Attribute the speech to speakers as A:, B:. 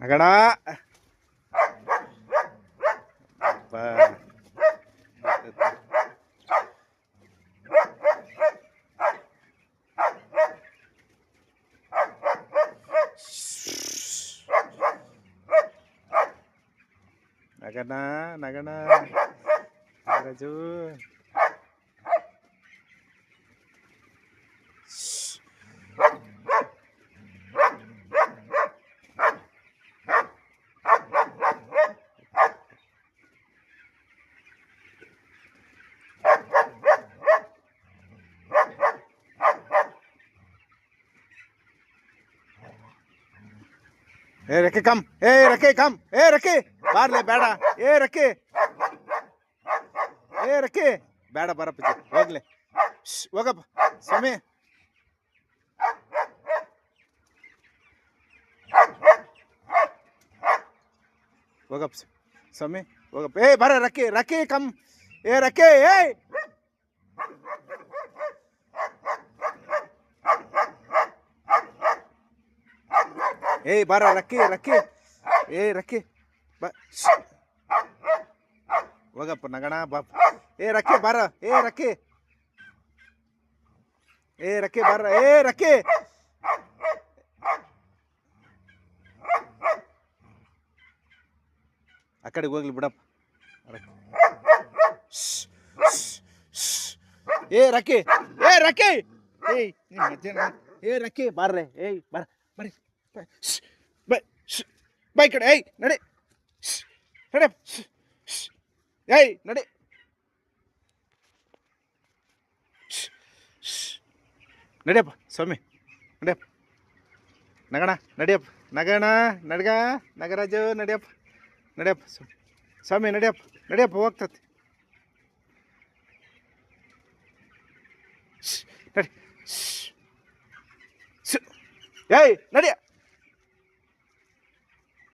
A: అక్కడ నగనా నగనా రాజు ನಾಗರಾಜು ಏ ರಕ್ಕೆ ಕಮ್ ಏ ರಕ್ಕೆ ಕಮ್ ಏ ರಕ್ಕೆ ಬಾರ್ಲೆ ಬೇಡ ಏ ರಕ್ಕೆ ಏ ರಕ್ಕೆ ಬೇಡ ಬರಪ್ಪ ಹೋಗ್ಲಿ ಶ್ಶ್, ಹೋಗಪ್ಪ ಸ್ವಾಮಿ ಹೋಗಪ್ಪ ಸ್- ಸ್ವಾಮಿ ಹೋಗಪ್ಪ ಏ ಬರ ರಕ್ಕೆ ರಕ್ಕೆ ಕಮ್ ಏ ರಕ್ಕೆ ಏ ಏಯ್ ಬಾರ ರಕ್ಕಿ ರಕ್ಕಿ ಏಯ್ ರಕ್ಕಿ ಬಾ. ಹೋಗಪ್ಪ, ನಗಣ, ಬಾ. ಏ ರಕ್ಕಿ ಬಾರ ಏ ರಕ್ಕಿ ಏ ರಕ್ಕಿ ಬಾರ ಏ ರಕ್ಕಿ ಆ ಕಡೆಗೆ ಹೋಗ್ಲಿ ಬಿಡಪ್ಪ. ಏ ರಕ್ಕಿ ಏ ರಕ್ಕಿ ಏಯ್ ನಿಮ್ಮ ಅಜ್ಜನ ಏ ರಕ್ಕಿ ಬಾರ್ರೆ. ಏಯ್ ಬಾರ ಬರ್ರಿ. ಬೈ ಕಡೆ, ಏಯ್, ನಡೆ. ನಡೆ. ಏಯ್, ನಡೆ. ನಡೆಯಪ್ಪ ಸ್ವಾಮಿ. ನಡೆಯಪ್ಪ ನಗಣ ನಡೆಯಪ್ಪ ನಗಣ, ನಡ್ಗ, ನಗರಾಜು ನಡೆಯಪ್ಪ ನಡೆಯಪ್ಪ ಸ್ವಾಮಿ. ಸ್ವಾಮಿ ನಡೆಯಪ್ಪ ನಡಿಯಪ್ಪ ಹೋಗ್ತತಿ. ನಡಿ. ಏಯ್ ನಡಿಯ